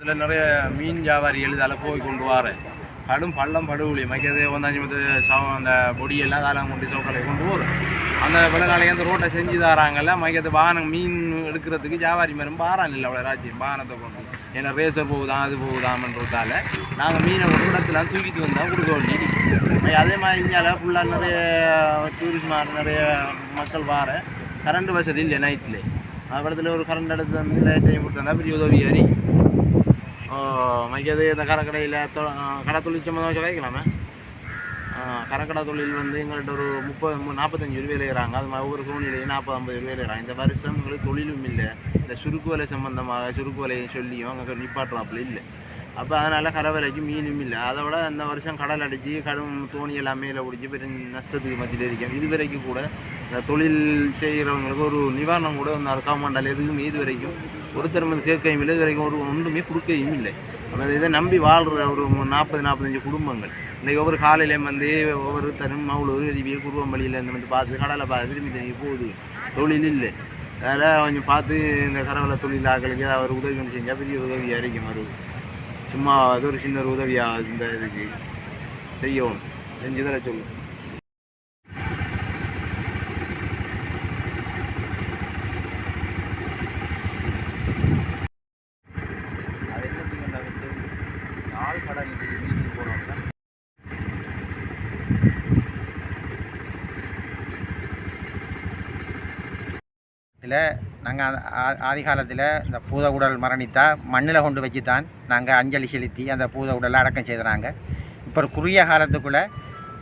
இதில் நிறைய மீன் வியாபாரிகள் இதால் போய் கொண்டு வர. கடும் பள்ளம் படுகொலி. மைக்கிறது ஒன்றாஞ்சு பத்து சவ அந்த பொடியெல்லாம் அதெல்லாம் கொண்டு சவுக்கலை கொண்டு போகிறோம் அந்த வெள்ளநாளைக்கு அந்த ரோட்டை செஞ்சு தராங்கல்ல. மைக்கிறது வாகனம் மீன் எடுக்கிறதுக்கு வியாபாரி மரம் பாறான் இல்லை அவ்வளோ ராஜ்யம். வாகனத்தை கொண்டு. ஏன்னா ரேசர் போகுதான் அது போகுதாமன்றதால நாங்கள் மீனை ஒரு இடத்துல தூக்கிட்டு வந்தால் கொடுக்க வேண்டி அதே மாதிரி இந்தியாவில் ஃபுல்லாக நிறைய டூரிஸ்ட் மாதிரி நிறைய மக்கள் வார. கரண்ட் வசதி இல்லை நைட்டில் அப்புறத்தில் ஒரு கரண்ட் எடுத்து வந்து லைட்டையும் கொடுத்தா பெரிய உதவி அறி ஓ மைக்கது இந்த கரக்கடையில் தொ கடை தொழில் சம்மந்தமாக வைக்கலாமே கரக்கடை தொழில் வந்து எங்கள்கிட்ட ஒரு முப்பது மு- நாற்பத்தஞ்சு பேர் வேலைகிறாங்க அது மாதிரி ஒவ்வொரு சூழ்நிலையும் நாற்பது ஐம்பது பேர் வேலைகிறாங்க இந்த வருஷம் எங்களுக்கு தொழிலும் இல்லை இந்த சுருக்கு வலை சம்மந்தமாக சுருக்கு வலையை சொல்லியும் அங்கே நிப்பாட்டுறாப்புல இல்லை அப்போ அதனால் கரை விலைக்கு மீனும் இல்லை அதை விட இந்த வருஷம் கடல் அடித்து கடும் தோணி எல்லாமே இல்லை பிடிச்சி பெரிய நஷ்டத்துக்கு மத்தியில் இருக்கேன் இது வரைக்கும் கூட இந்த தொழில் செய்கிறவங்களுக்கு ஒரு நிவாரணம் கூட இந்த அரசாமண்டால் எதுவும் இது வரைக்கும் ஒருத்தர் வந்து கேட்கவும் இல்லை இது வரைக்கும் ஒரு ஒன்றுமே கொடுக்கவும் இல்லை. அப்போ இதை நம்பி வாழ்கிற ஒரு நாற்பது நாற்பத்தஞ்சு குடும்பங்கள். இன்றைக்கி ஒவ்வொரு காலையிலையும் வந்து ஒவ்வொருத்தரும் அவ்வளோ அறிவியல் குருவம்பள்ளியில் இருந்து வந்து பார்த்து கடலை பார்த்து திரும்பி திரும்பி போகுது. தொழில் இல்லை. அதில் கொஞ்சம் பார்த்து இந்த கரவலை தொழில் ஆக்களுக்கு அவர் உதவி ஒன்று செஞ்சால் பெரிய உதவியாக இருக்கும் அது சும்மா அது ஒரு சின்ன ஒரு உதவியாக இந்த இதுக்கு செய்யணும் செஞ்சு தர சொல்லு அது என்னத்துக்கு ஆள் கடல் மீன் போகிறோம் காலத்தில் நாங்கள் ஆதி காலத்தில் இந்த பூத உடல் மரணித்தா மண்ணில் கொண்டு வச்சு தான் நாங்கள் அஞ்சலி செலுத்தி அந்த பூத உடலை அடக்கம் செய்கிறாங்க இப்போ குறுகிய காலத்துக்குள்ளே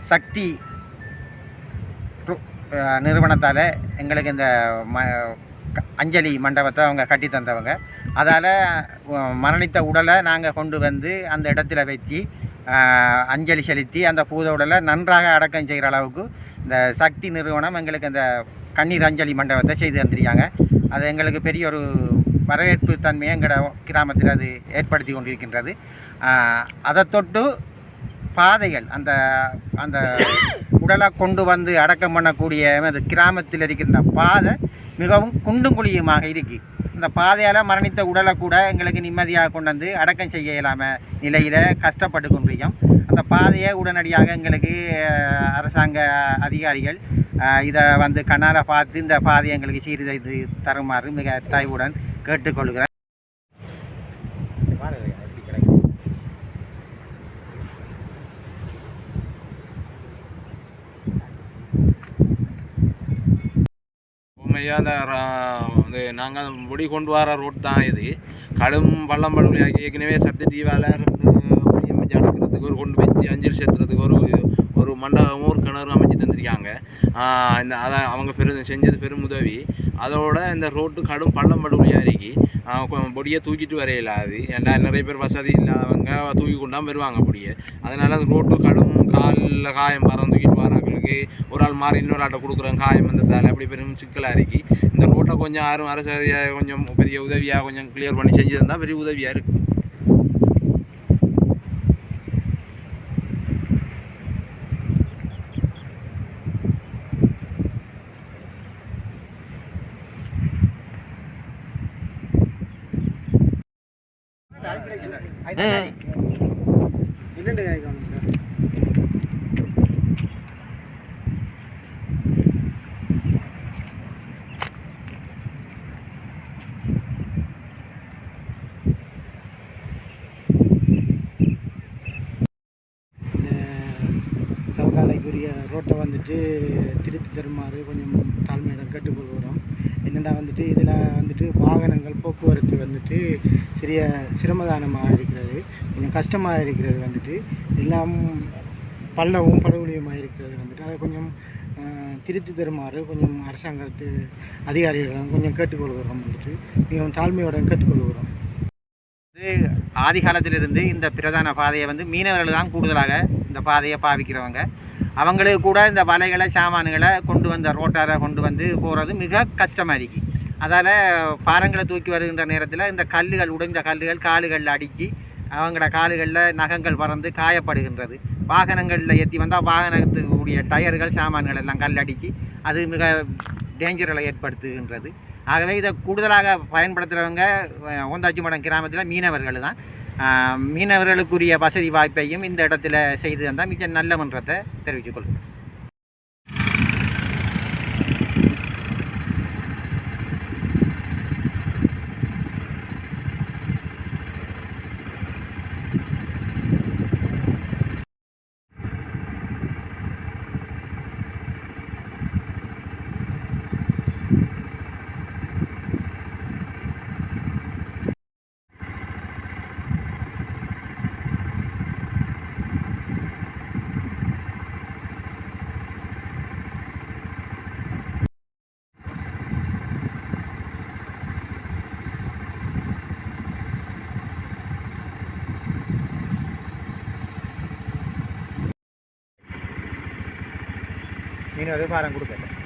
சக்தி நிறுவனத்தால் எங்களுக்கு இந்த ம அஞ்சலி மண்டபத்தை அவங்க கட்டி தந்தவங்க. அதால் மரணித்த உடலை நாங்கள் கொண்டு வந்து அந்த இடத்துல வச்சு அஞ்சலி செலுத்தி அந்த பூத உடலை நன்றாக அடக்கம் செய்கிற அளவுக்கு இந்த சக்தி நிறுவனம் எங்களுக்கு அந்த கண்ணீர் அஞ்சலி மண்டபத்தை செய்து தந்திருக்காங்க. அது எங்களுக்கு பெரிய ஒரு வரவேற்பு தன்மையை எங்களோட கிராமத்தில் அது ஏற்படுத்தி கொண்டிருக்கின்றது. அதை தொட்டு பாதைகள் அந்த அந்த உடலை கொண்டு வந்து அடக்கம் பண்ணக்கூடிய அது கிராமத்தில் இருக்கின்ற பாதை மிகவும் குண்டும் குழியுமாக இருக்குது இந்த பாதையால் மரணித்த உடலை கூட எங்களுக்கு நிம்மதியாக கொண்டு வந்து அடக்கம் செய்ய இயலாமல் நிலையில் கஷ்டப்பட்டு கொண்டிருக்கோம். அந்த பாதையை உடனடியாக எங்களுக்கு அரசாங்க அதிகாரிகள் இதை வந்து கண்ணால் பார்த்து இந்த பாதையை எங்களுக்கு சீர் செய்து தருமாறு மிக தயவுடன் கேட்டுக்கொள்கிறேன். உண்மையாக அந்த ரா- வந்து நாங்கள் முடி கொண்டு வர ரோட் தான் இது. கடும் பள்ளம் படுகொலை ஏற்கனவே சத்து தீவால அடக்கிறதுக்கு ஒரு கொண்டு வச்சு அஞ்சல் சேர்த்துறதுக்கு ஒரு மண்டபமும் ஒரு கிணறும் அமைச்சு தந்திருக்காங்க. இந்த அதை அவங்க பெரும் செஞ்சது பெரும் உதவி. அதோட இந்த ரோட்டு கடும் பள்ளம் படுகொலையாக இருக்கு கொ- பொடியை தூக்கிட்டு வரையில அது. ஏன்னா நிறைய பேர் வசதி இல்லாதவங்க தூக்கி கொண்டாம வருவாங்க பொடியை. அதனால் அந்த ரோட்டு கடும் காலில் காயம் பறம் தூக்கிட்டு வராங்களுக்கு ஒரு ஆள் மாறி இன்னொரு ஆட்டை கொடுக்குறோம் காயம் வந்ததால் அப்படி பெரும் சிக்கலாக இருக்கு இந்த ரோட்டை கொஞ்சம் யாரும் அரசு கொஞ்சம் பெரிய உதவியாக கொஞ்சம் கிளியர் பண்ணி செஞ்சு தந்தால் பெரிய உதவியாக இருக்குது சவுகாலைக்குரிய ரோட்டை வந்துட்டு திருத்தி தருமாறு கொஞ்சம் தாழ்மையிடம் கேட்டுக்கொள்கிறோம். என்னென்னா வந்துட்டு இதில் வந்துட்டு வாகனங்கள் போக்குவரத்து வந்துட்டு சிறிய சிரமதானமாக இருக்கிறது. கொஞ்சம் கஷ்டமாக இருக்கிறது வந்துட்டு. எல்லாம் பள்ளவும் படுகொலியுமாக இருக்கிறது வந்துட்டு. அதை கொஞ்சம் திருத்தி தருமாறு கொஞ்சம் அரசாங்கத்து அதிகாரிகளிடம் கொஞ்சம் கேட்டுக்கொள்கிறோம் வந்துட்டு. மிகவும் தாழ்மையுடன் கேட்டுக்கொள்கிறோம். இது ஆதி காலத்திலிருந்து இந்த பிரதான பாதையை வந்து மீனவர்கள் தான் கூடுதலாக இந்த பாதையை பாவிக்கிறவங்க. அவங்களுக்கு கூட இந்த வலைகளை சாமான்களை கொண்டு வந்த ரோட்டாரை கொண்டு வந்து போகிறது மிக கஷ்டமாக இருக்கு. அதால் பாறங்களை தூக்கி வருகின்ற நேரத்தில் இந்த கல்லுகள் உடைந்த கல்லுகள் காலுகளில் அடிக்கி அவங்களோட காலுகளில் நகங்கள் பறந்து காயப்படுகின்றது. வாகனங்களில் ஏற்றி வந்தால் வாகனத்துக்கு கூடிய டயர்கள் சாமான்கள் எல்லாம் கல் அடிக்கி அது மிக டேஞ்சர்களை ஏற்படுத்துகின்றது. ஆகவே இதை கூடுதலாக பயன்படுத்துகிறவங்க ஓந்தாச்சிமடம் கிராமத்தில் மீனவர்கள் தான் மீனவர்களுக்குரிய வசதி வாய்ப்பையும் இந்த இடத்துல செய்து தந்தால் மிக நல்ல மன்றத்தை தெரிவித்துக் கொள்கிறேன் மீனவர் பாரம் கொடுக்கல